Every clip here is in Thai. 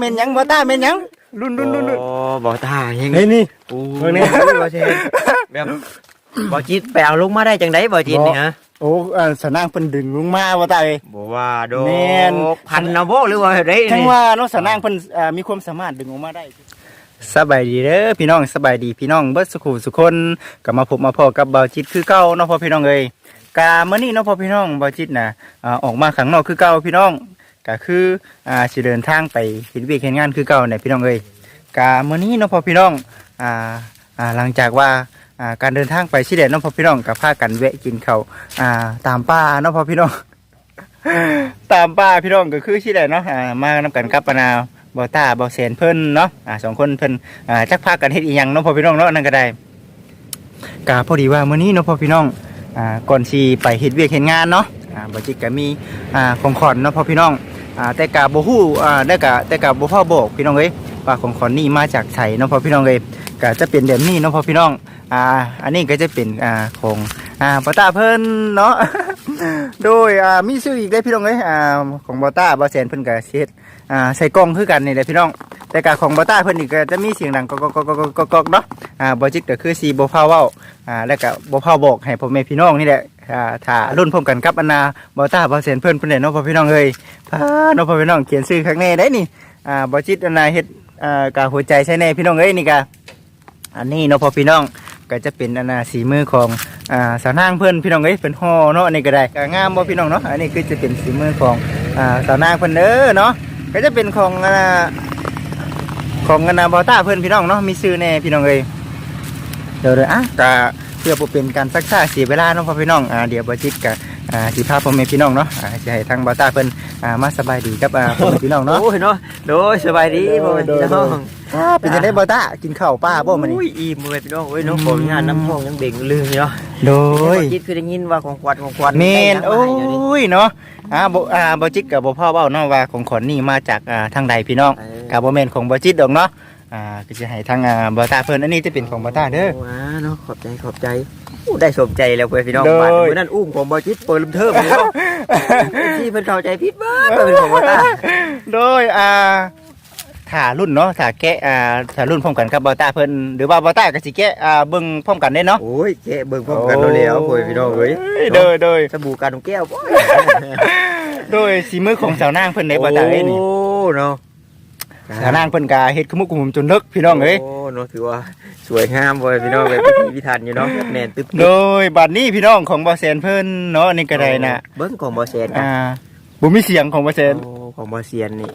เมนหยังบ่ตาเมนหยังรุ่นรุ่นรุ่นรุ่นโอ้บ่ตายังนี่นี่โอ้เบิ่งนี่บ่เชนแบบบ่จิตไปเอาลงมาได้จังไดบ่จิตนี่ฮะโอ้อ่าสนางเพิ่นดึงลงมาบ่ตาเอ้ยบ่ว่าโดแม่นพันเอาบ่หรือว่าไดจังนี่ว่าเนาะสนางเพิ่นอ่ามีความสามารถดึงออกมาได้สบายดีเด้อพี่น้องสบายดีพี่น้องเบิดสุขุสุคนก็มาพบมาพอกับเบาจิตคือเก่าเนาะพ่อพี่น้องเอ้ยกามื้อนี้เนาะพ่อพี่น้องเบาจิตน่ะอ่าออกมาข้างนอกคือเก่าพี่น้อง ก็คืออ่าสิเดินทางไปเฮ็ดเวียกเฮ็ดงานคือเก่าเนี่ยพี่น้องเอ้ยกามื้อนี้เนาะพอพี่น้องอ่าอ่าหลังจากว่าอ่าการเดินทางไปสิเดเนาะพอพี่น้องก็พากันแวะกินข้าวอ่าตามป่าเนาะพอพี่น้อง ตามป่าพี่น้องก็คือสิเดเนาะอ่ามานำกันกับปะนาวบอต้าบอแสนเพิ่นเนาะอ่าสองคนเพิ่นอ่าจักพากันเฮ็ดอีหยังเนาะพอพี่น้องเนาะนั่นก็ได้กาพอดีว่ามื้อนี้เนาะพอพี่น้องอ่าก่อนสิไปเฮ็ดเวียกเฮ็ดงานเนาะอ่าบ่จิตก็มีอ่าของขวัญเนาะพ่อพี่น้อง อ่าแต่กาบ่ฮู้อ่าได้กะแต่กาบ่พอบอกพี่น้องเอ้ยว่าของขวัญนี่มาจากไสเนาะพ่อพี่น้องเอ้ยก็จะเป็นแบบนี้เนาะพ่อพี่น้องอ่าอันนี้ก็จะเป็นอ่าของอ่าบอต้าเพิ่นเนาะโดยอ่ามีชื่ออีกได้พี่น้องเอ้ยอ่าของบอต้าบอแสนเพิ่นก็เฮ็ดอ่าใส่กล้องคือกันนี่แหละพี่น้อง แต่กาของบอต้าเพิ่นนี่ก็จะมีเสียงดังกอกกอกกอกกอกเนาะอ่าบอจิกก็คือสีบอพาเว้าอ่าแล้วก็บอพาบอกให้พ่อแม่พี่น้องนี่แหละ ถ้ารุ่นพร้อมกันกับอันนาบอต้าบอเสียนเพิ่นเพิ่นได้เนาะพ่อพี่น้องเอ้ยพาเนาะพ่อพี่น้องเขียนชื่อข้างในได้นี่อ่าบอจิตอันนาเฮ็ดอ่ากาหัวใจใช่แน่พี่น้องเอ้ยนี่กะอันนี้เนาะพ่อพี่น้องก็จะเป็นอันนาสีมือของอ่าสาวนางเพิ่นพี่น้องเอ้ยเป็นห่อเนาะอันนี้ก็ได้ก็งามบ่พี่น้องเนาะอันนี้คือจะเป็นสีมือของอ่าสาวนางเพิ่นเด้อเนาะก็จะเป็นของอ่าของอนาบอต้าเพื่อนพี่น้องเนาะมีซื้อแน่พี่น้องเลยเดี๋ยวเลยอะกะ เพื่อบ่เป็นการซักซ่าเสียเวลาเนาะพ่อพี่น้องอ่าเดี๋ยวบอจิตกะอ่าสิพาพ่อแม่พี่น้องเนาะอ่าจะให้ทางบอต้าเพิ่นอ่ามาสบายดีกับอ่าพ่อแม่พี่น้องเนาะโอ้ยเนาะโดยสบายดีบ่โดยพี่น้องอ่าเป็นจะได้บอต้ากินข้าวป้าบ่มื้อนี้อุ้ยอิ่มเลยพี่น้องเอ้ยน้องผมงานน้ำห้องยังเบ่งลืมอยู่เนาะโดโอ้ยยจิตคือได้ยินว่าของขวัญของขวัญเมนได้โอ้ยังมาให้เดี๋ยวนี้ยเนาะอ่าบ่อ่าบอจิตกับบ่พ่อเว้าเนาะว่าของขอนนี่มาจากอ่าทางใดพี่น้องเออกับบ่แม่นของบอจิตดอกเนาะ อ่าก็จะให้ทางอ่าบอต้าเพิ่นอันนี้จะเป็นของบอต้าเด้อโอ้าเนาะขอบใจขอบใจอู้ได้สมใจแล้วเพื่อนพี่น้องโดยบ้านมื้อนั้นอุ้มของบ่จิตเปิดลำเทิมเลยเนาะที่เพิ่นเข้าใจผิดเบิดว่าเป็นของบ่ตาโดยอ่าถ่ารุ่นเนาะถ่าแกะอ่าถ่ารุ่นพร้อมกันกับบอต้าเพิ่นหรือว่าบอต้าก็สิแกะอ่าเบิ่งพร้อมกันได้เนาะโอ้ยแกะเบิ่งพร้อมกันแล้วแล้วเพื่อนพี่น้องเอ้ยโดยโดยสบู่การของแก้วบ่โดยสีมือของสาวนางเพิ่นในบอต้าเอ้ยนี่ โอ้เนาะ สาวนางเพิ่นก็เฮ็ดขมุกขมุมจนเลิกพี่น้องเอ้ยโอ้เนาะถือว่าสวยงามเว้ยพี่น้องเว้ยพิธีพิธันอยู่เนาะแน่นตึ๊บโดยบัดนี้พี่น้องของบอแซนเพิ่นเนาะนี่ก็ได้น่ะเบิ้งของบอเซียนกันอ่าบ่มีเสียงของบอแซนโอ้ของบอเซียนนี่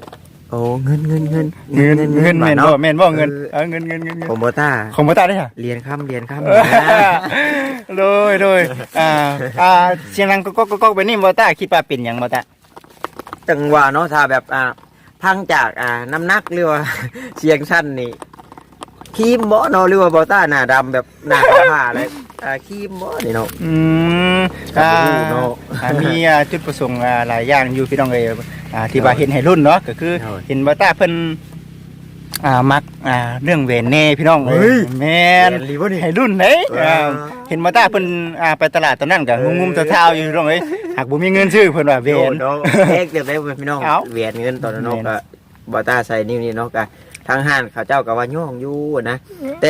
โอ้เงินเงินเงินเงินเงินแม่นบ่เนาะแม่นบ่เงินเออเงินเงินเงินเงินของบอต้าของบอต้าได้ค่ะเรียนค่ำเรียนค่ำโดยโดยอ่าอ่าเสียงดังก็ก็ก็ก็ไปนี่บอต้าคิดว่าเป็นหยังบอต้าจังหวะเนาะถ้าแบบอ่า พังจากอ่าน้ำหนักหรือว่า เสียงสั้นนี่ครีมบ่เนาะหรือว่าบอต้าหน้าดำแบบหน้าขาวผ่าเลยอ่าครีมบ่นี่เนาะ อืมครับอ่าผมเนาะอ่ามีอ่าจุดประสงค์อ่าหลายอย่างอยู่พี่น้องเอ้ยอ่าที่ว่าเห็นให้รุ่นเนาะก็คือครับเห็นว่าตาเพิ่นอ่ามักอ่าเรื่องเวนเน่พี่น้องเฮ้ยแม่นแม่นลีบ่นี่ให้รุ่นเด้อ่าอ่าเห็นว่าตาเพิ่นอ่าไปตลาดตอนนั้นก็งุมๆเท้าๆอยู่พี่น้องเอ้ย หากบ่มีเงินซื้อเพิ่นว่าเวโดนนเนาะแยกเรียบได้เว้ยพี่น้องเอ้าเหรียญเงินตอนนั้นเนาะแม่นก็บอต้าใส่นิ้วนี่เนาะก็ทางห้านเขาเจ้าก็ว่าย่องอยู่นะแต่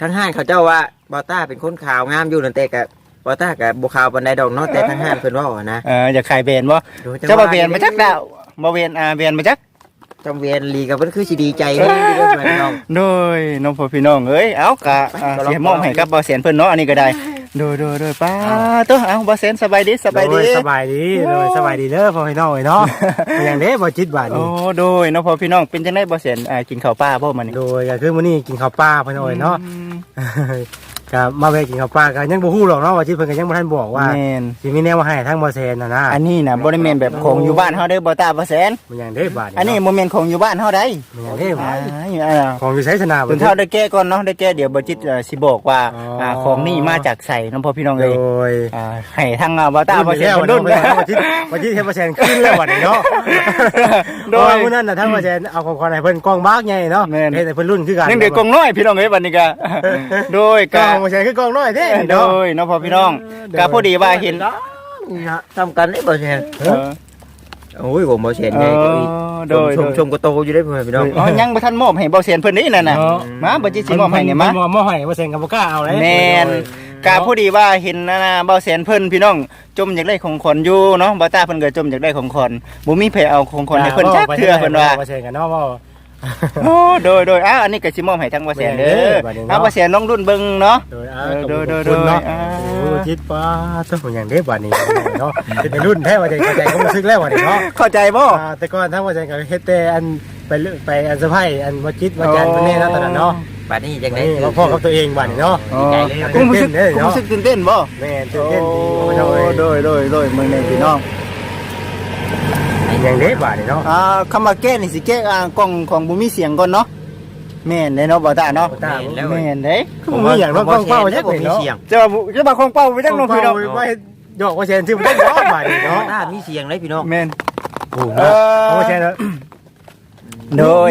ทางห้านเขาเจ้าว่าบอต้าเป็นคนขาวงามอยู่นั่นแต่ก็บอต้ากับบ่ขาวปานใดดอกเนาะแต่ทางห้านเพิ่นว่าว่านะเอออยากขายเวนบ่โดยเจ้าบ่เวนมาจักดาวบ่เวนอ่าเวนมาจักจังเวียนลีกับเพิ่นคือสิดีใจนี่เด้อพี่น้อง โดยน้องพ่อพี่น้องเอ้ยเอ้ากะอ่าก็ลองเสียมอบให้กับบ่แสนเพิ่นเนาะอันนี้ก็ได้ โดยโดยโดยป้าตัวเอ้าบ่แสนสบายดีสบายดีโสบายดีโดยสบายดีเด้อพ่อพี่น้องเอ้ยเนาะเป็นอย่างเด้บ่จิตบาดโอ้นี้โดยเน้องพ่อพี่น้องเป็นจังได๋บ่แสนอ่ากินข้าวปลาบ่มื้อนี้โดยก็คือมื้อนี้กินข้าวปลาพ่อน้องเอ้ยเนาะ ก็มาแวะกินข้าวปลาก็ยังบ่ฮู้หรอกเนาะว่าจิตเพิ่นก็ยังบ่ทันบอกว่าแม่นสิมีแนวมาให้ทางบ่แซนน่ะนะอันนี้น่ะบ่ได้แม่นแบบของอยู่บ้านเฮาเด้อบ่ตาบ่แสนมันอย่างเด้บาดอันนี้บ่แม่นของอยู่บ้านเฮาได้มันอย่างเด้อ่าบาดอ่าของอยู่ไสสนาถึงเท่าได้แก้ก่อนเนาะได้แก้เดี๋ยวบ่จิตเอ่อสิบอกว่าอ๋ออ่าของนี่มาจากไสน้องพ่อพี่น้องโดเอ้ยยอ่าให้ทางอ่าบ่ตาบ่แสนรุ่เพิ่นนรุ่นแล้วบ่จิตบ่จิตเฮ็ดบ่แซนขึ้นแล้วบัดนี้เนาะโดโดยยมื้อนั้นน่ะทางบ่แซนเอาของขวัญให้เพิ่นกองบากใหญ่เนาะแม่นเฮ็ดให้เพิ่นรุ่นคือกันยังเด็กกองน้อยพี่น้องเอ้ยบัดนี้ก็โดยกก็องบ่แซนคือกองน้อยเด้โดเนาะ ยเน้องพ่อพี่น้องก็พอดีว่าเห็นทำกันได้บ่แซ่นเออโอ้ยผมบ่เห็นไงก็อีกโดยชมชมก็โตอยู่ได้เพื่อนพี่น้อง อ๋อยังบ่ทันมอบให้เบาเสียนเพิ่นนี่นั่นน่ะเนาะ มาบ่จิสิมอบให้เนี่ยมาเพิ่มอบให้ว่าเซนกับบ่กล้าเอาเลยแม่นกาพอดีว่าเห็นนะนะเบาแสนเพิ่นพี่น้องจมอยากได้ของขวัญอยู่เนาะบ่ตาเพิ่นก็จมอยากได้ของขวัญบ่มีไผเอาของขวัญให้เพิ่นจักเทื่อเพิ่นว่า ว่าเซนกันเนาะว่า โอ้โดยโดยอะอันนี้ก็สิมอบให้ทั้งบ่แสนเด้แม่นเด้ออบัดนี้เนาะ เอาบ่แสนลองรุ่นเบิ่งเนาะ โดยอ่าโดยโดยขอบคุณเนาะโดยอ่า โอ้จิตป้าต้องอย่างเด้บัดนี้เนาะเป็นรุ่นแท้ว่าใจเข้าใจก็รู้สึกแล้วว่านี่เนาะเข้าใจบ่ อ่าแต่ก่อนทั้งว่าใจก็เฮ็ดแต่อันไปเรื่อยไปอันสะไพอันว่าจิตว่าจันเป็นแน่เนาะตอนนั้นเนาะบัดนี้จังได๋ นี่ว่าพ่อกับตัวเองบัดนี้เนาะ อ๋อใจเลยกูรู้สึกกูรู้สึกตื่นเต้นบ่แม่นตื่นเต้นดีโอ้ว่าเนาะเอ้ยโดยโดยโดยเมืองในพี่น้อง อย่างเด้บัดนี้เนาะอ่าคำว่าแก้นี่สิแก้อ่ากล้องของบ่มีเสียงก่อนเนาะแม่นเด้เนาะบ่ตาเนาะตาแล้วแม่นเด้ผมมีอย่างรถกล้องเป้าจักบ่เลยมีเนาะเสียงจะมาจะมาของเป้าไปจังน้องพี่น้องว่าหยอกว่าเซนชื่อบ่ได้เนาะบัดนี้เนาะถ้ามีเสียงเลยพี่น้องแม่นโอ้เนาะเพราะว่าเซนโดย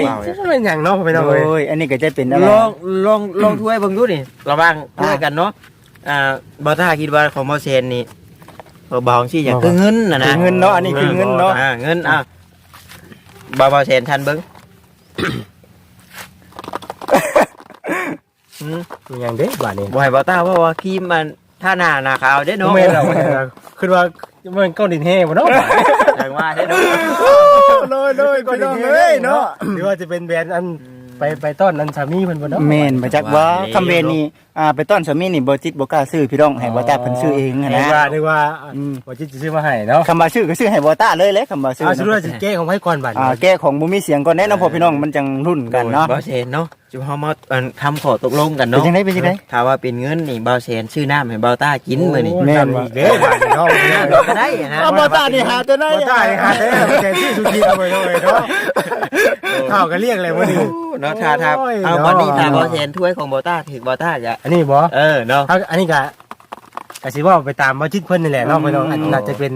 เป็นอย่างเนาะไปโดเนาะเอ้ยยอันนี้ก็จะเป็นอะไรลองลองลองถ้วยเบิ่งดูนี่ระวังถ้วยกันเนาะอ่าบ่ถ้าคิดว่าของบ่เซนนี่ เบาๆสิอย่างคือเงินน่ะคืนะอเงินเนาะอันนี้คือเงินเนาะ อ่าเงินอะบ่บ่เซนทันเบิ่งอืมเป็นอย่างเด้บัดนี้บ่ให้บ่ตาว่าว่าครีมมันท่าหน้าหน้าขาวเด้เนาะแม่นเราคือว่ามันก้อนดินแห้งบ่เนาะจังว่าเด้เนาะโดยโดยพี่น้องเอ้ยเนาะหรือว่าจะเป็นแบรนด์อันไปไปต้อนอันสามีเพิ่นบ่เนาะแม่นมาจากว่าคำเวนนี่ อ่าไปต้อนสามีนี่บ่จิตบ่กล้าซื้อพี่น้องให้บ่ตาเพิ่นซื้อเองหั้นนึกนะว่านึกว่าอืมว่าจิตจะซื้อมาให้เนาะคำว่าซื้อก็ซื้อให้บ่ตาเลยแหละคำว่าซื้อเอาซื้อว่าสิแก้ของให้ก่อนบัดอ่าแก้ของบ่มีเสียงก่อนแน่เนาะพ่อพี่น้องมันจังรุ่นกันเนาะบ่เซนเนาะจุเฮามาอันทำขอตกลงกันเป็นเนาะจังได๋เป็นจังได๋ถ้าว่าเป็นเงินนี่บ่เซนชื่อน้ำให้บ่ตากินมื้อนี้แม่แม่นนว่ะอีกเด้บัดนี้เนาะเราก็ได้นะเอาบ่ตานี่หาแต่ไหนบ่ได้หาแต่แกซื้อสุกี้เอาไปเนาะเอ้ยเนาะข้าวก็เรียกเลยมื้อนี้เนาะถ้าถ้าโอ้ยเอาเนาะวันนี้ถ้าบ่เซนถ้วยของบ่ตาถึกบ่ตาจะอันนี้บ่เออเนาะเอาอันนี้ก็ก็สิว่าไปตามบ่จิตเพิ่นนี่แหละเนาะเพิ่นเนาะอันน่าจะเป็น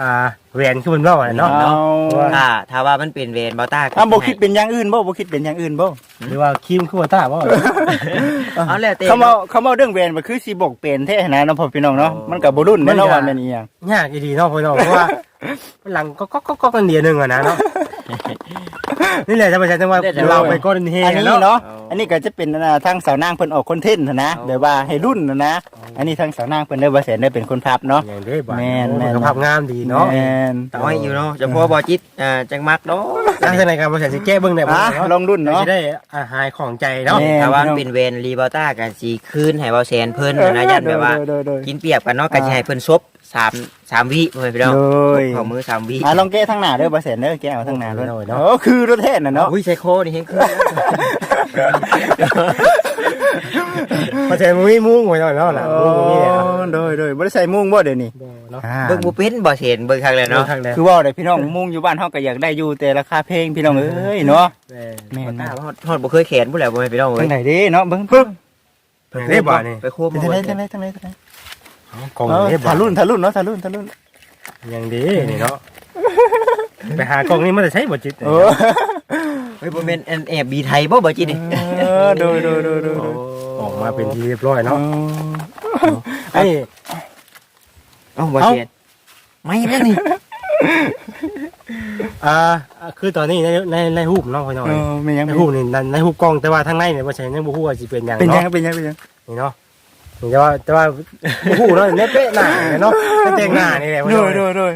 อ่าแหวนคือเพิ่นเว้าอะเนาะ เอาถ้าถ้าว่ามันเป็นเวรบ่ตาอ่าบ่คิดเป็นอย่างอื่นบ่บ่คิดเป็นอย่างอื่นบ่หรือว่าครีมคือว่าต้าบ่ เอาแล้วแต่คำว่าคำว่าเรื่องแวนมันคือสิบอกเป็นแท้นะเนาะพ่อพี่น้องเนาะมันก็บ่รุ่นแน่เนาะว่าแม่นอีหยังยากอีดีเนาะพี่น้องเพราะว่าหลังก็ก็ก็ก็กันเดียวหนึงอะนะเนาะ นี่แหละธรรมชาติจังว่าเราไปก้อนเฮอันนี้เนาะเนาะอันนี้ก็จะเป็นอ่าทางสาวนางเพิ่นออกคอนเทนต์นะแบบว่าให้รุ่นนะนะอันนี้ทางสาวนางเพิ่นได้บ่แสนได้เป็นคนพับเนาะอย่างเด้บ่แม่นแม่นสุขภาพงามดีเนาะแม่นต่อยอยู่เนาะเฉพาะบ่จิตอ่าจังมักเนาะทางในการบริหารสิแก้เบิ่งได้บ่อะเนาะลองรุ่นเนาะจะได้อาหายของใจเนาะแม่ถ้าว่ามันเป็นเวรรีบ่ตาก็สิคืนให้บ่เซนเพิ่นนะยันแบบว่าโดยโดยกินเปรียบกันเนาะก็สิให้เพิ่นซบ 3 3วิเพิ่นพี่น้องโดย ขอมือ3วิอะลองแก้ทางหน้าเด้อบ่แสนเด้อแก้เอาทางหน้าด้วยโอ้คือรถแท้น่ะเนาะอุ้ยใส่โคนี่เห็นคือพอใจมุ้ยมุ้งไว้เนาะเนาะล่ะมุ้งบ่มีเนี่ยเนาะโดยโดยบ่ได้ใส่มุ้งบ่เดี๋ยวนี้บ่เนาะ อ่าเบิ่งบ่เป็นบ่เห็นเบิ่งครั้งแล้วเนาะเนาะทางใดคือว่าได้พี่น้องมุ้งอยู่บ้านเฮาก็อยากได้อยู่แต่ราคาแพงพี่น้องเอ้ยเนาะ แม่แม่บ่นตาฮอดฮอดบ่เคยแขนผู้แล้วบ่แม่นพี่น้องทาเอ้งยไหนเด้เนาะเบิ่งปึ๊บได้บ่นี่ไปควบเป็นทางไหนทางไหนทางไหนทางไหน กล่องเออได้บ่ทะลุนทะลุนเนาะทะลุนทะลุนยังดีนี่เนาะไปหากล่องนี้มันจะใช้บ่จิตเออเฮ้ยบ่แม่นอันแอบบีไทยบ่บ่จินี่เออโดยโดยโดยโดยออกมาเป็นที่เรียบร้อยเนาะเนาะไอ้เอ้าบ่เห็นไม่แม่นนี่อ่าคือตอนนี้ในในในรูปเนาะพี่น้องเออเป็นยังในเป็นรูปนี่ในรูปกล้องแต่ว่าทางในเนี่ยบ่ใช่ยังบ่ฮู้ว่าสิเป็นหยังเป็นยังเนาะเป็นยังเป็นยังนี่เนาะ แต่ว่าแต่ว่าบ่ฮู้เนาะเนี่ยเป๊ะหน้าเนี่ยเนาะแต่งหน้านี่แหละโดยโดยโดย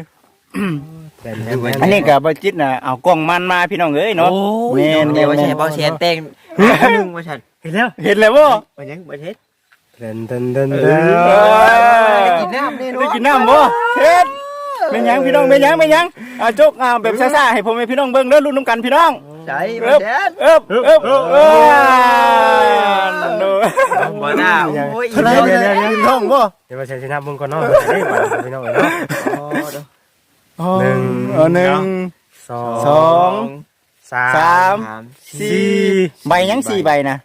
เป็นอันนี้กับบจิตน่ะเอากล้องมันมาพี่น้องเอ้ยเนาะโอ้แม่ยนเดี๋ยวบ่แม่นใช่บ่เสียนแต่งหนึงว่าซั่นเห็นแล้วเห็นแล้วบ่บ่ยังบ่เฮ็ดเดินเดินเดินเอเดินได้กินน้ำนี่ได้เนาะกินน้ำบ่เฮ็ดเป็นยังพี่น้องเป็นยังเป็นยังอ่าจกอ่าแบบซ่าๆให้ผมให้พี่น้องเบิ่งเด้อรุ่นน้ำกันพี่น้อง ใช่เอิบ่บเฮ็ดเอิบเอิบเอิบโดยบ่น่าโอ้ยอีเท่าไหร่เนาะเนี่ยกินท้องบ่เดี๋ยวมาใช้ชนะมึงก่อนเนาะได้บ่พี่น้องเนาะหนึ่งเออหนึ่งสอสองงสาสามมสามสี่ใบยังสี่ใบนะแ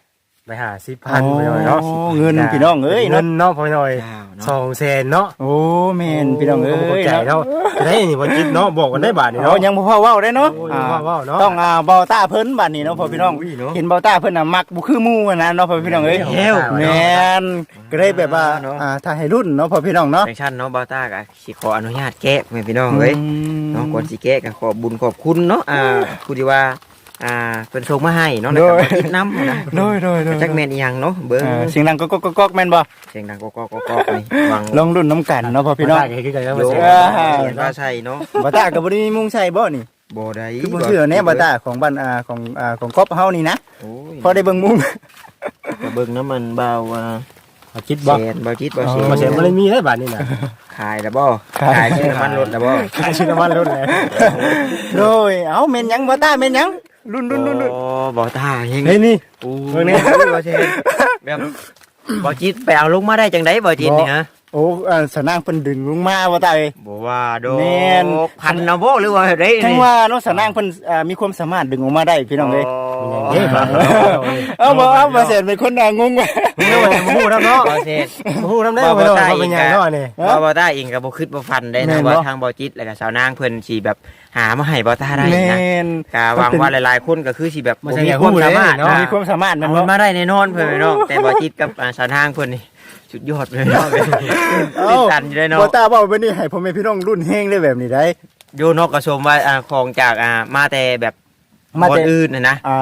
ไปหาสิบพันไปหน่อยเนาะโอ้เงินพี่น้องเอ้ยเงิเนาะนเนาะไปหน่อยอ้าวเนาะสองแสนเนาะโอ้แม่นพี่น้องเอ้ขอบยใจเนาะจะได้นี่วันจิตเนาะบอกกันได้บาทนี่เนาะเนาะยังบ่พอเว้าได้เนาะโอ้ยยังบ่พอเว้าเนาะต้องอ่าเบาต้าเพิ่นบัดนี้เนาะพ่อพี่น้องอุ้ยเนาะเห็นเบาต้าเพิ่นน่ะมักบ่คือหมู่อะนะเนาะพ่อพี่น้องเอ้ยเฮ้วแม่นก็ได้แบบว่าเนาะอ่าถ้าให้รุ่นเนาะพ่อพี่น้องเนาะแฟชั่นเนาะบาวต้าก็สิขออนุญาตแกะแม่พี่น้องเอ้ยเนาะก่อนสิแกะก็ขอบุญขอบคุณเนาะอ่าผู้ที่ว่า อ่าเพิ่นส่งมาให้เนาะแล้วก็มาติดน้ำนะโดยโดยโดยจักแม่นอีหยังเนาะเบิ่งอ่าเสียงดังก็ก็ก็ก็แม่นบ่เสียงดังกอกๆกอกๆนี่วางลองรุ่นน้ำกันเนาะพ่อพี่น้องได้คือกันแล้วโยมาเสียอ่าเขียนว่าใช่เนาะบาต้าก็บ่ได้มีมุงใส่บ่นี่บ่ได้คือบ่เชื่อแน่บาต้าของบ้านอ่าของอ่าของครอบเฮานี่นะโอ้ยพอได้เบิ่งมุงก็เบิ่งน้ำมันเบาอ่าเอาคิดบ่แสนบ่จิตบ่อ๋อเสียมาเสียบ่ได้มีได้บาทนี่นะขายแล้วบ่ขาย ขายชื่อน้ำมันรถแล้วบ่ขายชิ้นน้ำมันรถเลยโดยเอ้าแม่นหยังบาต้าแม่นหยัง รุ่นรุ่นรุ่นรุ่นโอ้บ่ตาเฮงเฮ้ยนี่ โอ้เบิ่งนี่ยบ่เสียแบบบ่จิตไปเอาลงมาได้จังไดบ่จิตนี่ฮะ โอ้อ่าสนางเพิ่นดึงลงมาบาต้าเอ้ยบ่ว่าโดแม่นพันเนาะบ่หรือว่าได้ทั้งว่าเนาะสนางเพิ่นอ่ามีความสามารถดึงออกมาได้พี่น้องเอ้ยเฮ้ยบาทเอาบ่เอาบ่เสร็จเป็นคนน่างงว่ะมึงเอาไว้มาพูดแล้วเนาะ บ่เสียมาพูดแล้วได้บ่ได้ ว่าเป็นหยังเนาะนี่ บ่บ่ต้าเองก็บ่คิดบ่ฟันได้แม่นะนบ่ ว่าทางบ่จิตแล้วก็สาวนางเพิ่นสิแบบหามาให้บ่ต้าได้แม่นะนก็หวังว่าหลายๆคนก็คือสิแบบมันจะมีอยากความรู้เลยสามารถเนาะนะ มีความสามารถแม่นเอาบ่มาได้แน่นอนเพิ่นเนาะแต่บ่จิตกับอ่าสาวนางเพิ่นนี่ สุดยอดเลยเนาะติดตันอยู่เลยเนาะ บ่ตาเว้าไปนี่ให้พ่อแม่พี่น้องรุ่นเฮงได้แบบนี้ได้ โยนกกระชมว่าอ่าของจากอ่ามาแต่แบบ มาบแต่นอื่นนะนะอ้า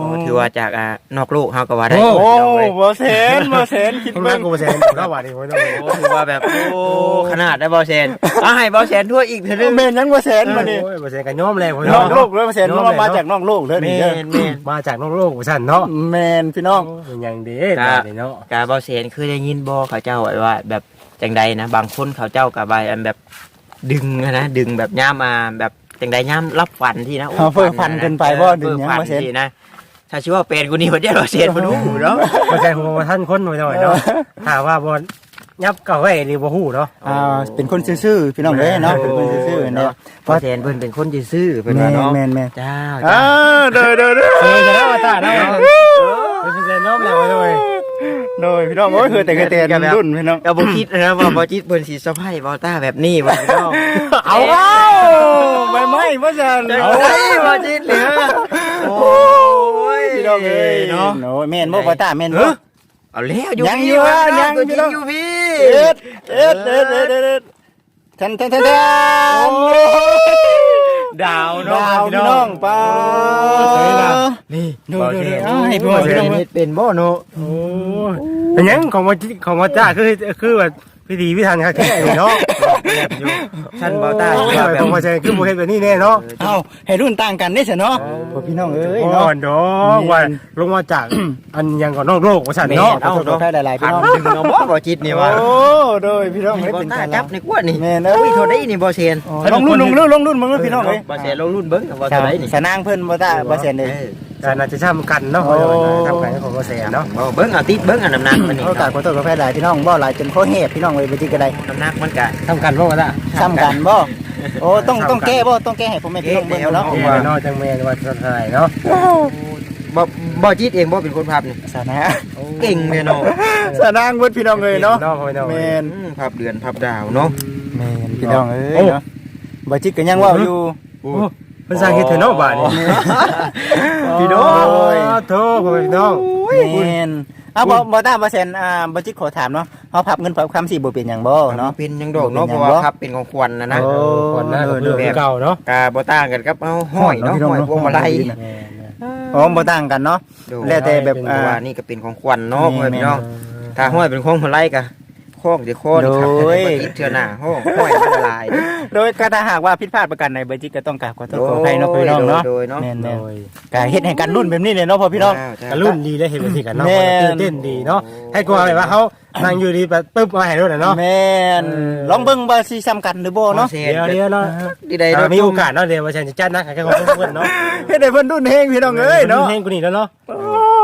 โอ้วถือว่าจากอ่านอกโลกเฮาก็ว่าได้โอ้พี่น้องเอ้ยบ่เซนบ่เซนคิดคนเบิ่มางกูบ่เสียแล้วบาทนี่บ่ได้โอ้ถือว่าแบบโอ้ขนาดได้บอเซนเอาให้บอเซนทั่วอีกเถอะนึงแม่นยังบ่เซนบ่นี่โอ้ยบ่เสียกันยอมแล้วพ่นอกโลกเลยบ่เซนมามาจากนอกโลกเลยแมนี่เด้อนแมนมาจากนอกโลกว่าซั่นเนาะแม่นพี่น้อง เป็นหยังเด้บาทนี่เนาะ กาบอเซนคือได้ยินบอเขาเจ้าไว้ว่า แบบจังใดนะ บางคนเขาเจ้ากับใบอันแบบดึงอะนะดึงแบบย่ามมาแบบ จังใดย่ามรับฟันที่นะโเอาเพิ่นฟันเกินไปบ่ดึงหยังฟันบ่เซนที่นะถ้าชื่อว่าเป็นกูนี่บ่ได้บอเซนบ่รู้เนาะบ่ใช่ผมว่าท่านคนหน่อยหน่อยเนาะถ้าว่าบ่ยับเก่าไว้นี่บ่ฮู้เนาะ อ่าเป็นคนซื่อๆพี่น้องเอ้ยเนาะเป็นคนซื่อๆเนี่ยบอเซนเพิ่นเป็นคนซื่อๆเพิ่นแม่ว่านเนาะแม่นแม่นจ้าอ้าจ้าเด้อเด้อเด้อเออจะได้ว่าตาเนาะเป็นเซนน้อมแล้วเลยโดยพี่น้องโอ้ยคือแต่กระเตนรุ่นพี่น้องก็บ่คิดนะว่าบ่จิตเพิ่นสิสะพายบอต้าแบบนี้ว่าพี่น้อง เอาเอา ใบไม้บ่ซั่นเอาไว้บ่จิตเหลือโอ้ยพี่น้องเอ้ยเนาะโอ้ยแม่นบ่บ่ตาแม่นเอบ่อเอาแล้วอยู่ยังพี่อยู่ว่ายัยังงอยู่อยู่เนาะอยู่พี่เอ็ดเอ็ดเอ็ดเอ็ดเอ็ดเอ็ดทันทันทันทันดาวดาวพี่น้องป้านี่ดูดูดูเอาให้พี่น้องพี่น้องเฮ็ดเป็นบ่เนาะโอ้เป็นยังของว่าของว่าจ้าคือคือว่าพิธีพิธันครับแค่เนาะ ท่านบ่ต้าโอ้ว่ายแบบของว่าจะคือบ่เฮ็ดแบบนี้แน่เนาะเอาให้รุ่นต่างกันได้สิเนาะพวกพี่น้องเอ้ยอ่เนาะอนดอกว่าลงมาจากอันยังก่อนนอกโลกว่าซั่นเนาะเนาะเอาใครหลายๆพี่พันน้องดึงเอาบ่บ่จิตนี่ว่าโอ้โดยพี่น้องนี่ให้บ่เป็นต้าการจับในกวดนี่แม่นเอ้ยอุ้ยเท่าใดนี่บ่เซียนลงรุ่นลงรุ่นลงรุ่นมึงพี่น้องเอ้ยบ่เซียนลงรุ่นเบิ่งว่าเท่าใดนี่สนางเพิ่นบ่ตาบ่เซ็นเลย การน่าจะทำกันเนาะทำกันของว่าแสนเนาะบ่เบิ่งเอาติดเบิ่งอันน้ำหนักมันนี่โอกาสขอโทษขอแพ้หลายพี่น้องบ่หลายจนเขาแหบพี่น้องเลยบ่จิกระไดน้ำหนักมันก็ทำกันบ่ว่าล่ะ ซ้ำกันบ่โอ้ต้องต้องแก้บ่ต้องแก้ให้ผมแม่พี่น้องเบิ่งเนาะแม่เนาะจังแม่ว่าเท่าไหร่เนาะบ่บ่จิตเองบ่เป็นคนพับนี่สนะเก่งเลยเนาะสนางเพิ่นพี่น้องเลยเนาะเนาะพ่อเนาะแม่นอืมพับเดือนพับดาวเนาะ แม่นพี่น้องเอ้ยเนาะบ่จิกก็ยังเว้าอยู่ โอ้ เพิ่นสร้างเฮ็ดเถอะเนาะบาดนี้พี่น้องโธ่พ่อพี่น้อง แม่นเอาบ่บ่ตาบ่เซ็นอ่าบ่จิกขอถามเนาะเฮาพับเงินพับคำสิบ่เป็นหยังบ่เนาะเนาะเป็นยังดอกเนาะเป็นเพหยังราะว่าบ่พับเป็นของขวัญนะนะโอ้คนน่าจะเรื่องเก่าเนาะ กาบ่ต่างกันกับเอาห้อยเนาะห้อยพวงมาลัยอ๋อบ่ต่างกันเนาะโดยแล้วแต่แบบเพอ่าราะว่านี่ก็เป็นของขวัญเนาะแม่นพี่น้องถ้าห้อยเป็นของมาลัยก็ ข้องสิข้อนี่ครับโดยบ่ติดเทื่อหน้าห้องห้อยมันละลายโดยก็ถ้าหากว่าผิดพลาดประกันใดบ่จิกก็ต้องกราบขอโทษขออภัยเนาะพี่น้องเนาะโดยเนาะแม่นโดๆยก็เฮ็ดให้กันรุ่นแบบนี้เลยเนาะพ่อพี่น้องกระรุ่นดีได้เห็นเป็นสิกันเนาะแม่น ตื่นเต้นดีเนาะให้กลัวแบบว่าเขานั่งอยู่ดีแบบปึ๊บมาให้รถเนาะ แม่นเออ ลองเบิ่งว่าสิซ้ำกันหรือบ่เนาะเสีเดี๋ยวเดี๋ยวเนาะดีใดเนาะ มีโอกาสเนาะเดี๋ยวว่าฉันจะจัดนะแค่ของเพื่อนเนาะเฮ็ดให้เพิ่นรุ่นเฮงพี่น้องเอ้ยเนาะเพลงกูนี่แล้วเนาะ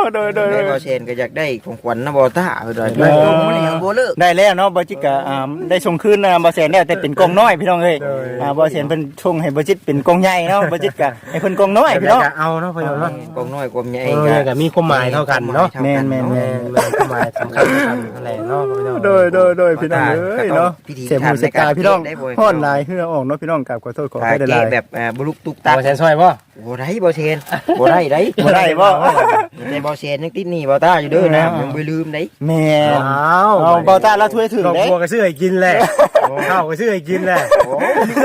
โอ้โดยโดยโดได้ยบ่เชนก็อยากได้ของขวัญนะบ่ตาเออได้ได้ของมันยังบ่เลิกได้แล้วเนาะบ่จิตก็อ่าได้ส่งคืนนะบ่แสนแล้วแต่เป็นกองน้อยพี่น้องเอ้ยอ่าบ่แสนเพิ่นส่งให้บ่จิตเป็นกองใหญ่เนาะบ่จิตก็ให้เพิ่นกองน้อยพี่น้องก็เอาเนาะพี่น้องเนาะกองน้อยกองใหญ่เออก็มีความหมายเท่ากันเนาะแม่นแม่นแม่นแม่นความหมายสำคัญเท่ากันนั่นแหละเนาะพี่น้องโดยโดยโดยพี่น้องเอ้ยเนาะเสียหมูเสียกายพี่น้องฮ้อนหลายเฮือออกเนาะพี่น้องกราบขอโทษขอถ้าให้ได้หแก้ลายแบบอ่าบ่ลุกตุกตาตักแสนซอยบ่บ่ได้บ่เชนบ่ได้ได้บ่ได้บ่แต่บ่เชนยังติดหนี้บ่ตาอยู่เด้อนะยังบ่ลืมได้แม่อ้าวเอาเบาตาแล้วถ้วยถึงครอบเด้ครัวก็ซื้อให้กินแหละข้าวก็ซื้อให้กินแหละโอ้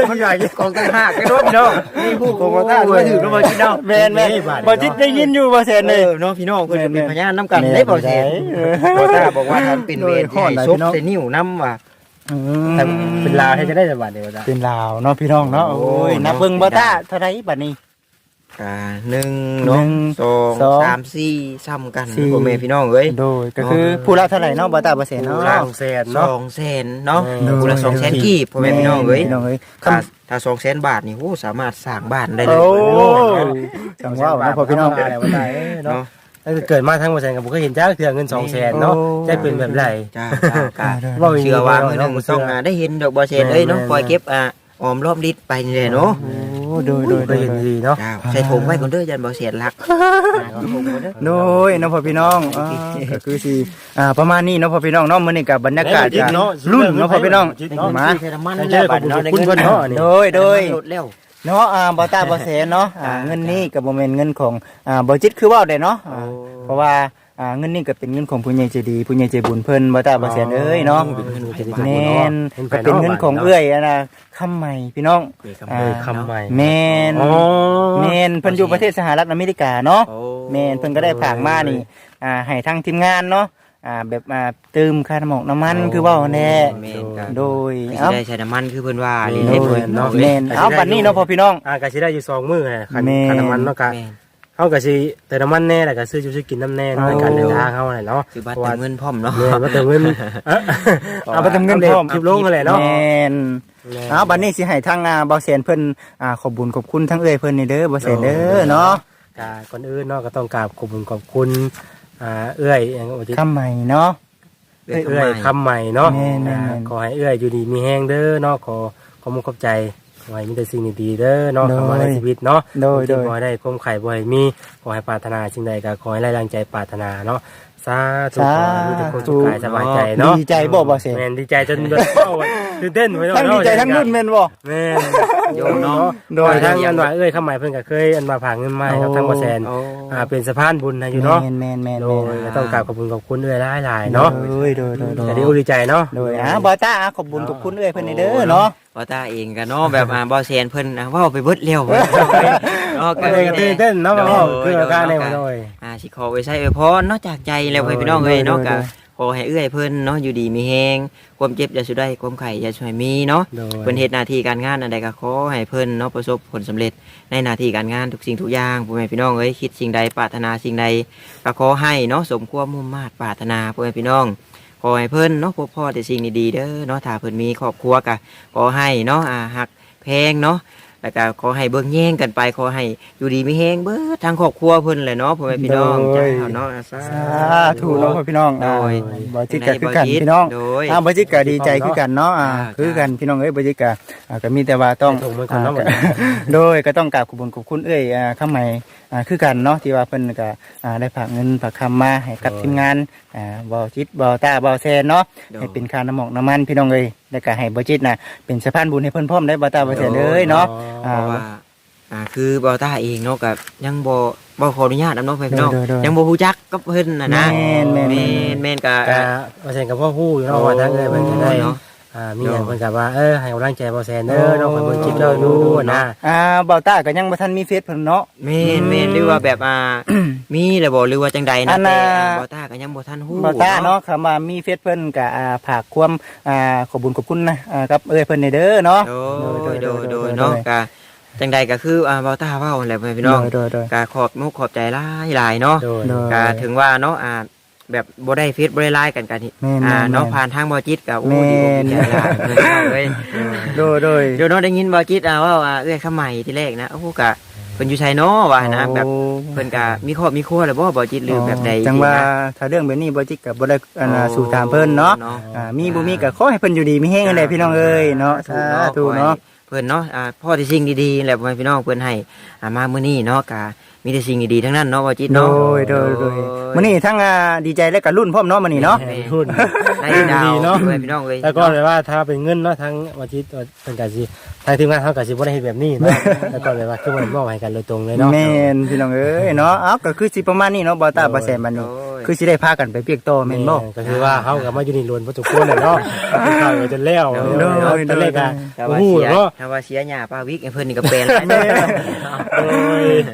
มันใหญ่กองตั้งหากกันเนาะพี่น้องนี่ผู้ของบ่ตาด้วยถือแล้วมากินเนาะแม่นแม่นบ่จิตได้ยินอยู่บ่แสนเอเลยอเนาะพี่น้องเพิ่นก็เป็นพยานนํกันได้บ่เชนเออบ่ตาบอกว่าท่านเป็นเวรที่ให้ซบใส่นิ้วนํว่าอืมแต่เป็นลาวให้จะได้จังหวัดเดียวจ้ะเป็นลาวเนาะพี่น้องเนาะโอ้ยนับเบิ่งบ่ตาเท่าไหร่บัดนี้ อ่าหนึ่งเนาะหนึ่งสองสองสามสี่ซ้ำกันสี่ พ่อแม่พี่น้องเอ้ยโดยก็คือผู้ละเท่าไหร่เนาะบ่ตาบ่แสนเนาะล่างแสนสเนาะ องแสนเนาะโดยคนละสองแสนกีบพ่อแม่พี่น้องเอ้ยพี่น้องเอ้ยถ้าถ้าสองแสนบาทนี่โอ้สามารถสร้างบ้านได้เลโอ้ยจังว่าเนาะพ่อพี่น้อง อะไรวะได้เนาะเนาะตั้งแต่เกิดมาทั้งประเทศกับผมก็เห็นจ้าเถื่อเงินสองแสนเนาะโอ้ จะเป็นแบบไร จ้าจ้าจ้าว่าอย่างนี้เชื่อว่ามือหนึงเนาะต้องอ่าได้เห็นดอกบอเชนเอ้ยเนาะแม่นคอยเก็บอ่าออมรอบลิตรไปนี่แหละเนาะ โอ้โดยโดยเคโดยยเห็นดีเนาะจ้าใส่ถุงไว้ก่อนเด้อยันบอเชนรักถุงก่อนเด้อโดยเนาะพ่อพี่น้องอ่าก็คือสิอ่าประมาณนี้เนาะพ่อพี่น้องเนาะมื้อนี้ก็บรรยากาศก็รุ่นเนาะพ่อพี่น้องมาใส่น้ำมันเจอกับคุณเพิ่นเนาะนี่โดยโดยลดแล้วเนาะอ่าบ่ตาบ่แสนเนาะอ่าเงินนี้ก็บ่แม่นเงินของอ่าบ่จิตคือเว้าได้เนาะอ่าเพราะว่า อ่าเงินนี้ก็เป็นเงินของผู้ใหญ่ใจดีผู้ใหญ่ใจบุญเพิ่นบ่ตาบ่แสนเอ้ยเนาะแม่นก็เป็นเงินของเอื้อยอะนะคำใหม่พี่น้องเออคำใหม่แม่นอ๋อแม่นเพิ่นอยู่ประเทศสหรัฐอเมริกาเนาะโอ้แม่นเพิ่นก็ได้ฝากมานี่อ่าให้ทางทีมงานเนาะอ่าแบบอ่าเติมค่าน้ำมันน้ำมันคือเว้าแน่แม่นครับโดยสิเอ้าได้ใช้น้ำมันคือเพิ่นว่าโดนี่ยให้เพิ่นเนาะเนาะแม่นเอาบัดนี้เนาะพ่อพี่น้องอ่าก็สิได้อยู่สองมื้อไงคันแม่คันน้ำมันเนาะกะแม่น เฮาก็สิเติมน้ำมันแน่แล้วก็ซื้ออยู่ซื้อกินน้ำแน่เนาะในการเดินทางเฮาน่ะเนาะคือบัตรเติมเงินพร้อมเนาะแม่นว่าเติมเงินเอ้อเอาไปเติมเงินพร้อมคลิปลงกันแหละเนาะแม่นเอาบัดนี้สิให้ทางอ่าเบาแสนเพิ่นอ่าขอบบุญขอบคุณทั้งเอ้ยเพิ่นนี่เด้อเบาแสนเด้อเนาะกาก่อนอื่นเนาะก็ต้องกราบขอบคุณขอบคุณอ่าเอื้อยอย่างที่คำใหม่เนาะเอื้อยเอื้อยคำใหม่เนาะแม่นๆๆอ่าขอให้เอื้อยอยู่ดีมีแห้งเด้อเนาะขอขอมุขขอบใจ ขอให้มีแต่สิ่งดีๆเด้อเนาะเข้ามาในชีวิตเนาะโดยโดย ขอให้ได้ความไข่บ่ให้มีขอให้ปรารถนาสิ่งใดก็ขอให้ได้แรงใจปรารถนาเนาะ สาธุขอให้มีแต่ความสุขกายสบายใจเนาะดีใจบ่เบาแสนแม่นดีใจจนแบบเอ้าตื่นเต้นไปทั้งดีใจทั้งรุ่นแม่นบ่ แม่นโยมเนาะโดยทั้งอันว่าเอ้ยคำใหม่เพิ่นก็เคยอันว่าผ่าเงินมาให้กับทั้งบ่แสนโอ้ อ่าเป็นสะพานบุญนะอยู่เนาะแม่นแม่นแม่นโดแม่นยก็ต้องกราบขอบคุณขอบคุณด้วยหลายๆเนาะโดยโดยโดยโดยแต่ดีอกดีใจเนาะ โดยอ่าบอต้าอะขอบบุญขอบคุณเอ้ยเพิ่นนี่เด้อเนาะบ่ตาเองกันเนาะแบบอ่าบ่แซนเพิ่นอะเว้าไปเบิดแล้ว เนาะก็เลยก็ตื่นเต้นเนาะว่าคืออาการในวันนี้อ่าสิขอไว้ใช้อวยพรเนาะจากใจแล้วให้พี่น้องเอ้ยเนาะก็ขอให้เอื้อยเพิ่นเนาะอยู่ดีมีแฮงความเจ็บอย่าสุดได้ความไข้อย่าช่วยมีเนาะโดย เพิ่นเฮ็ดหน้าที่การงานอันใดก็ขอให้เพิ่นเนาะประสบผลสำเร็จในหน้าที่การงานทุกสิ่งทุกอย่างพ่อแม่พี่น้องเอ้ยคิดสิ่งใดปรารถนาสิ่งใดก็ขอให้เนาะสมความมุ่งมา่ปรารถนาพ่อแม่พี่น้อง ขอให้เพิ่นเนาะพบพ่อแต่สิ่งดีๆเด้อเนาะถ้าเพิ่นมีครอบครัวก็ขอให้เนาะอ่าหักแพงเนาะ แล้วก็ขอให้เบิ่งแย่งกันไปขอให้อยู่ดีมีแฮงเบิดทั้งครอบครัวเพิ่นเลยเนาะพ่อแม่พี่น้องจ้าเนาะสาสาธุเนาะพี่น้องอ่าโดยบ่จิตก็คือกันพี่น้องโดยอ่าบ่จิตก็ดีใจคือกันเนาะอ่าอ่าคือกันพี่น้องเอ้ยบ่จิตก็อ่าก็มีแต่ว่าต้องถูกมือกันเนาะอ่าโดยก็ต้องกราบขอบคุณขอบคุณเอ้ยอ่าคำใหม่ อ่าคือกันเนาะที่ว่าเพิ่นก็อ่าได้ฝากเงินฝากคำมาให้กับทีมงานอ่าบ่จิตบ่ตาบ่แซนเนาะให้เป็นค่าน้ำหมอกน้ำมันพี่น้องเอ้ยแล้วก็ให้บ่จิตน่ะเป็นสะพานบุญให้เพิ่นพร้อมได้บ่ตาบ่แซนเอ้ยเนาะเพราะว่าอ่าคือบอต้าเองเนาะกับยังบ่บ่ขออนุญาตนำเนาะพี่น้องโดยโดยยังบ่ฮู้จักกับเพิ่นน่ะนะแม่นแม่นแม่น แม่นก็ก็บ่แซนกับพ่อฮู้อยู่เนาะว่าทั้งเอ้ยเพิ่นก็ได้ เนาะ อ่ามีอย่างเพิ่นก็ว่าเออให้กำลังใจบ่แซนเด้อเนาะเพิ่นเบิ่งคลิปเราดูนะอ่าบ่ตาก็ยังบ่ทันมีเฟซเพิ่นเนาะ แม่นแม่นหรือว่าแบบอ่า มีแล้วบ่หรือว่าจังใดอันะนแต่น่ะบอต้าก็ยังบ่ทันฮู้บ่ตาเนาะคำว่ามีเฟซเพิ่นก็อ่าฝากความอ่าขอบคุญขอบคุณนะอ่ากับเอ้ยเพิ่นนี่เด้อเนาะ โดยโดยโดยเนาะก็จังใดก็คืออ่าบอต้าเว้าแหละพี่น้องโดยโดย ก็ขอบมุกขอบใจหลายหลายเนาะ โดยโดยก็ถึงว่าเนาะอ่า แบบบ่ได้เฟซบ่ได้ไลน์กันกันนี่แม่นอ่าแม่นเนาะแม่นผ่านทางบอจิตก็โอ้แม่ดีอกนดีใจหลายเลย โดยโดย เดี๋ยวเนาะได้ยินบอจิตอ่าว่าว่าเอ้อยข้าใหม่ที่แรกนะโอ้โหกะเพิ่นพิ่นอยู่ไสเนาะว่านะแบบโอ้เพิ่นก็มีครอบมีครัวแล้วบ่บ่จิตหรือแบบใดจังว่าสินะถ้าเรื่องแบบนี้บ่จิกก็บ่ได้อันน่ะสู่ถามเพิ่นเนาะอ่ามีบ่มีก็ขอให้เพิ่นอยู่ดีมีแฮงกันได้พี่น้องเอ้ยเนาะสาธุเนาะเพิ่นเนาะอ่าพ่อที่สิ่งดีๆแหละพ่อแม่พี่น้องเพิ่นให้อ่ามามื้อนี้เนาะก็ มีแต่สิ่งดีๆทั้งนั้นเนาะบ่จิตโดเนาะยโดยโดยมื้อนี้ทั้งอ่าดีใจและก็รุ่นพร้อมเนาะมื้อนี้เนาะ แม่รุ่นได้ดาวดีเนาะพ่อแม่พี่น้องเอ้ย แล้วก็เลยว่าถ้าเป็นเงินเนาะทั้งวันที่เป็นกาสิ ทางทีมงานเขากาสิบ่ได้เฮ็ดแบบนี้เนาะแล้วก็เลยว่าคือมันมอบให้กันโดยตรงเลยเนาะแม่นพี่น้องเอ้ยเนาะเอ้าก็คือสิประมาณนี้เนาะบ่ตาบ่แซมบัดนี้ คือสิได้พากันไปเปียกโตอแม่นบ่ก็คือว่าเฮากับมาอยู่นี่ล้วนบ่ทุกคนน่ะเนาะเข้าไปจนแล้วโดยโดยตอนแรกอะถ้าโอ้ว่าโหเสียเนาะถ้าว่าเสียหญ้าป้าวิกให้เพิ่นนี่ก็เป็นแล้วแม่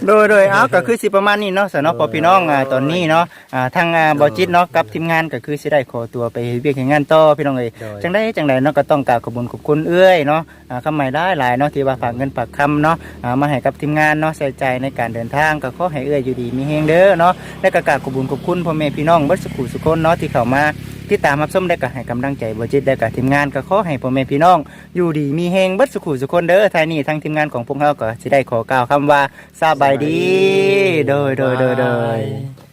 โดยโดยเอ้าก็คือสิประมาณนี้เนาะสำหรับพ่อพี่น้องอ่าตอนนี้เนาะอ่าทางอ่าบ่จิตเนาะกับทีมงานก็คือสิได้ขอตัวไปเฮ็ดเวียกเฮ็ดงานต่อพี่น้องเอ้ยโดยจังได้จังไดเนาะก็ต้องกราบขอบคุณขอบคุณเอื้อยเนาะอ่าคำใหม่ได้หลายเนาะที่ว่าฝากเงินฝากคำเนาะมาให้กับทีมงานเนาะใส่ใจในการเดินทางก็ขอให้เอื้อยอยู่ดีมีเฮงเด้อเนาะและก็กาบขอบคุณขอบคุณพ่อแม่พี่น้องเบิดสุขุสุคนเนาะที่เข้ามาที่ตามรับชมได้ก็ให้กำลังใจบ่จิตได้กับทีมงานก็ขอให้พ่อแม่พี่น้อง อยู่ดีมีเฮงเบิดสุขุสุคนเด้อทายนี้ทางทีมงานของพวกเราก็สิได้ขอกล่าวคำว่าสบายดี โดยโดยโดยโดย